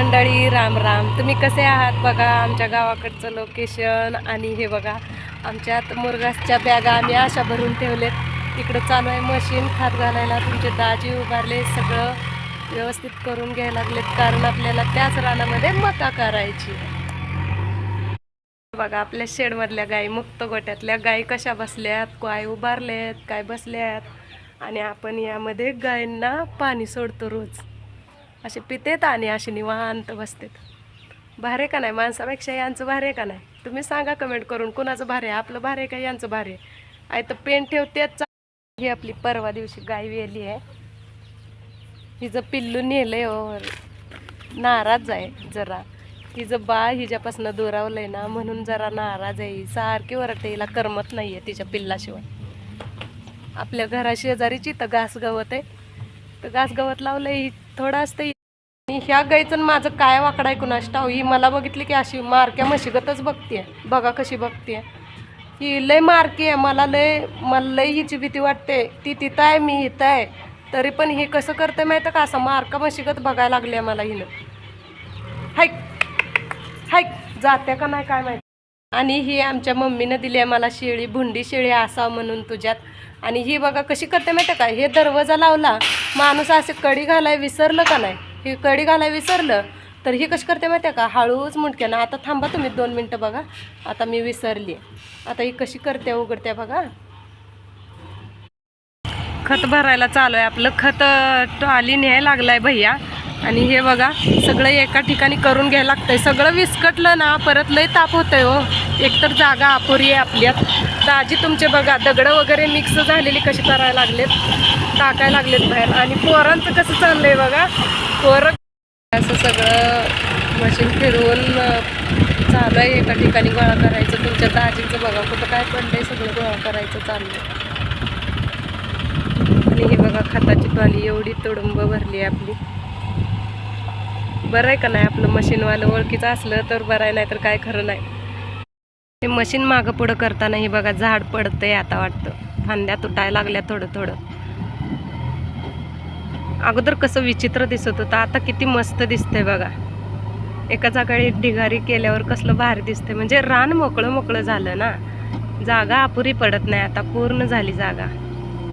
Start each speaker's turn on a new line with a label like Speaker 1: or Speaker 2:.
Speaker 1: मंडळी राम राम. तुम्ही कसे आहात? बघा आमच्या गावाकडचं लोकेशन आणि हे बघा आमच्यात मुरगासच्या बॅगा आम्ही अशा भरून ठेवलेत. इकडं चालू आहे मशीन खात घालायला तुमचे दाजी उभारले सगळं व्यवस्थित करून घ्यायला लागलेत. कारण आपल्याला त्याच रानामध्ये मका करायची. बघा आपल्या शेडमधल्या गाई मुक्त गोट्यातल्या गाई कशा बसल्यात काय उभारल्यात काय बसल्यात. आणि आपण यामध्ये गायींना पाणी सोडतो रोज. असे पितेत आणि असे निवांत बसतेत. भारे का नाही? माणसापेक्षा यांचं भारे का नाही? तुम्ही सांगा कमेंट करून कुणाचं भारे आहे? आपलं भारे का यांचं भारे आहे? तर पेन ठेवतेच ही आपली. परवा दिवशी गाय वेली आहे. हिचं पिल्लू नेलंय हो. नाराज आहे जरा. हिचं बाळ हिच्यापासून दुरावलंय ना म्हणून जरा नाराज आहे. सारखी वरटते हिला करमत नाही आहे तिच्या पिल्लाशिवाय. आपल्या घराशेजारीची तर घास गवत आहे. तर घास गवत लावलंय ही थोडं असतं आणि ह्या गाईचं माझं काय वाकडा आहे कुणास ठाऊ ही मला बघितली की अशी मारक्या म्हशीगतच बघतीये. बघा कशी बघतीये. ही लय मारकी आहे मला लय मला लय हिची भीती वाटते. ती तिथं आहे मी इथं आहे. तरी पण ही कसं करते माहिती का? असं मारका म्हशीगत बघायला लागली आहे मला हिनं. हायक हायक जाते का नाही काय माहिती? आणि ही आमच्या मम्मीनं दिली आहे मला शेळी भुंडी शेळी असावं म्हणून तुझ्यात. आणि ही बघा कशी करते माहिती का? हे दरवाजा लावला माणूस असे कडी घालाय विसरलं का नाही? ही कडी घालाय विसरलं तर ही कशी करते माहिती का? हळूच मुंडक्यानं आता थांबा तुम्ही दोन मिनटं बघा. आता मी विसरली आता ही कशी करते उघडते बघा. खत भरायला चालू आहे. आपलं खत ट्रॉली न्याय लागलाय भैया. आणि हे बघा सगळं एका ठिकाणी करून घ्यायला लागतंय. सगळं विस्कटलं ना परत लय ताप होतंय हो. एकतर जागा अपुरी आहे आपल्यात दाजी तुमचे बघा दगडं वगैरे मिक्स झालेली कशी करायला लागलेत टाकायला लागलेत बाहेर. आणि पोरांचं कसं चाललंय बघा पोरं असं सगळं मशीन फिरवून चालू आहे एका ठिकाणी गोळा करायचं. तुमच्या दाजीचं बघा कुठं काय पडलंय सगळं गोळा करायचं चाललंय. आणि हे बघा खताची पाली एवढी तुडुंब भरली आहे आपली. बरं आहे का नाही आपलं मशीनवालं ओळखीचं असलं तर बरं आहे नाही तर काय खरं नाही. हे मशीन मागं पुढं करताना हे बघा झाड पडतंय आता वाटतं. फांद्या तुटायला लागल्या थोडं थोडं. अगोदर कसं विचित्र दिसत होतं आता किती मस्त दिसतंय बघा. एका जागाळी ढिगारी केल्यावर कसलं भारी दिसतंय. म्हणजे रान मोकळं मोकळं झालं ना. जागा अपुरी पडत नाही आता पूर्ण झाली जागा.